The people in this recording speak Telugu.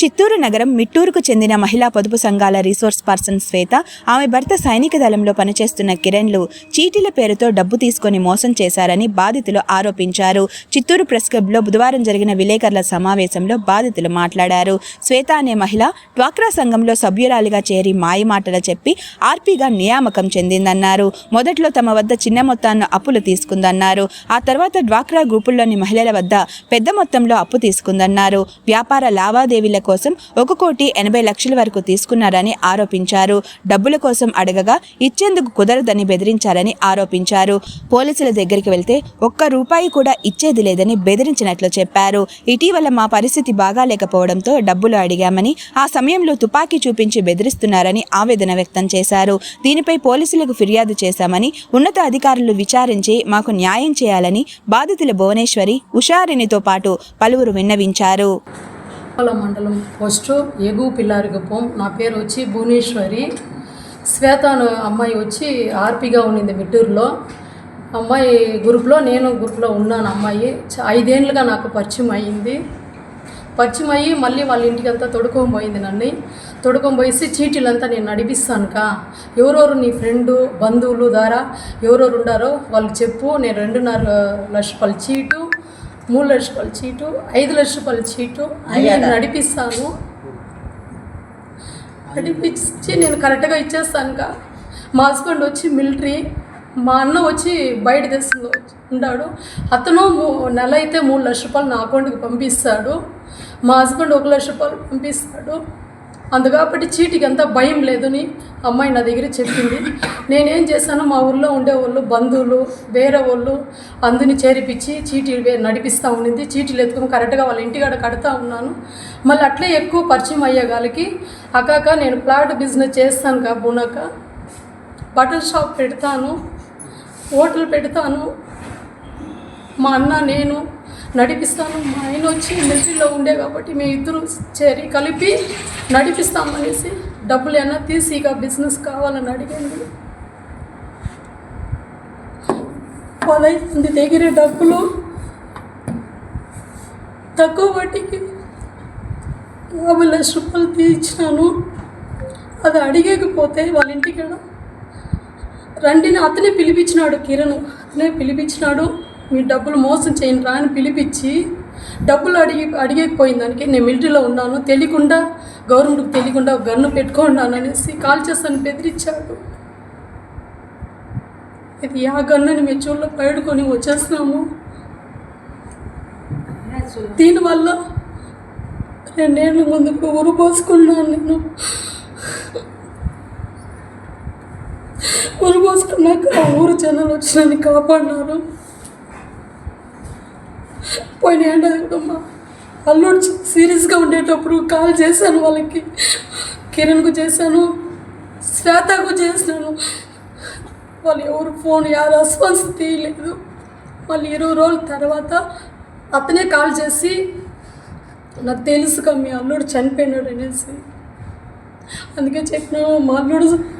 చిత్తూరు నగరం మిట్టూరుకు చెందిన మహిళా పొదుపు సంఘాల రీసోర్స్ పర్సన్ శ్వేత ఆమె భర్త సైనిక దళంలో పనిచేస్తున్న కిరణ్లు చీటీల పేరుతో డబ్బు తీసుకొని మోసం చేశారని బాధితులు ఆరోపించారు. చిత్తూరు ప్రెస్ క్లబ్లో బుధవారం జరిగిన విలేకరుల సమావేశంలో బాధితులు మాట్లాడారు. శ్వేత అనే మహిళ డ్వాక్రా సంఘంలో సభ్యురాలిగా చేరి మాయమాటలు చెప్పి ఆర్పీగా నియామకం చెందిందన్నారు. మొదట్లో తమ వద్ద చిన్న మొత్తాన్ని అప్పులు తీసుకుందన్నారు. ఆ తర్వాత డ్వాక్రా గ్రూపుల్లోని మహిళల వద్ద పెద్ద మొత్తంలో అప్పు తీసుకుందన్నారు. వ్యాపార లావాదేవీలకు కోసం ఒక కోటి ఎనభై లక్షల వరకు తీసుకున్నారని ఆరోపించారు. డబ్బుల కోసం అడగగా ఇచ్చేందుకు కుదరదని బెదిరించారని ఆరోపించారు. పోలీసుల దగ్గరికి వెళ్తే ఒక్క రూపాయి కూడా ఇచ్చేది లేదని బెదిరించినట్లు చెప్పారు. ఇటీవల మా పరిస్థితి బాగాలేకపోవడంతో డబ్బులు అడిగామని ఆ సమయంలో తుపాకీ చూపించి బెదిరిస్తున్నారని ఆవేదన వ్యక్తం చేశారు. దీనిపై పోలీసులకు ఫిర్యాదు చేశామని ఉన్నత అధికారులు విచారించి మాకు న్యాయం చేయాలని బాధితుల భువనేశ్వరి ఉషారినితో పాటు పలువురు విన్నవించారు. తిరుమల మండలం పోస్టు ఎగు పిల్లారిగుప్పం నా పేరు వచ్చి భువనేశ్వరి. శ్వేత అమ్మాయి వచ్చి ఆర్పిగా ఉండింది మిట్టూరులో అమ్మాయి గ్రూప్లో నేను గ్రూప్లో ఉన్నాను అమ్మాయి. చ- ఐదేండ్లుగా నాకు పరిచయం అయ్యింది. పరిచయం అయ్యి మళ్ళీ వాళ్ళ ఇంటికి అంతా తొడుకొని పోయింది నన్ను. తొడుకొని పోయేసి చీటీలంతా నేను నడిపిస్తానుక ఎవరెవరు నీ ఫ్రెండు బంధువులు ద్వారా ఎవరెవరు ఉండారో వాళ్ళకి చెప్పు. నేను రెండున్నర లక్ష వాళ్ళ చీటు మూడు లక్ష రూపాయల చీటు ఐదు లక్ష రూపాయల చీటు అన్ని నడిపిస్తాను. నడిపించి నేను కరెక్ట్గా ఇచ్చేస్తానుక మా హస్బెండ్ వచ్చి మిలిటరీ మా అన్న వచ్చి బయట దేశంలో ఉన్నాడు అతను నెల అయితే మూడు లక్ష రూపాయలు నా అకౌంట్కి పంపిస్తాడు. మా హస్బెండ్ ఒక లక్ష రూపాయలు పంపిస్తాడు. అందుకాబట్టి చీటికి అంత భయం లేదని అమ్మాయి నా దగ్గర చెప్పింది. నేనేం చేశాను మా ఊళ్ళో ఉండే వాళ్ళు బంధువులు వేరే వాళ్ళు అందుని చేరిపించి చీటీ వే- నడిపిస్తూ ఉండింది. చీటీలు ఎత్తుకుని కరెక్ట్గా వాళ్ళ ఇంటికాడ కడతా ఉన్నాను. మళ్ళీ అట్లే ఎక్కువ పరిచయం అయ్యేగాలకి అకాక నేను ప్లాట్ బిజినెస్ చేస్తాను కా బునక బట్టల షాప్ పెడతాను హోటల్ పెడతాను. మా అన్న నేను నడిపిస్తాను. మా ఆయన వచ్చి మిలిటరీలో ఉండే కాబట్టి మేము ఇద్దరు చేరి కలిపి నడిపిస్తామనేసి డబ్బులు ఏమైనా తీసి ఇక బిజినెస్ కావాలని అడిగింది పదహైదు మంది దగ్గర డబ్బులు తక్కువ వడ్డీకి యాభై లక్ష రూపాయలు తీయించినాను అది అడిగకపోతే వాళ్ళ ఇంటికి రండిని అతనే పిలిపించినాడు కిరణ్. అతనే పిలిపించినాడు. మీ డబ్బులు మోసం చేయండి రా అని పిలిపించి డబ్బులు అడిగి అడిగకపోయింది దానికి నేను మిలిటరీలో ఉన్నాను తెలియకుండా గవర్నమెంట్కి తెలియకుండా గన్ను పెట్టుకున్నాను అనేసి కాల్ చేస్తాను బెదిరించాడు. ఇది ఆ గన్నుని మేము చూడలో పడుకొని వచ్చేస్తున్నాము. దీనివల్ల రెండేళ్ళ ముందుకు ఊరు పోసుకున్నాను నేను. ఊరు పోసుకున్నాక ఆ ఊరు జనాలు వచ్చి నన్ను కాపాడినారు. పోయిన ఏడాది కూడా అల్లుడు సీరియస్గా ఉండేటప్పుడు కాల్ చేశాను వాళ్ళకి. కిరణ్కు చేశాను శ్వేతకు చేశాను. వాళ్ళు ఎవరు ఫోన్ యా రెస్పాన్స్ తీయలేదు. మళ్ళీ ఇరవై రోజుల తర్వాత అతనే కాల్ చేసి నాకు తెలుసుగా మీ అల్లుడు చనిపోయినాడు అనేసి. అందుకే చెప్పినాను మా అల్లుడు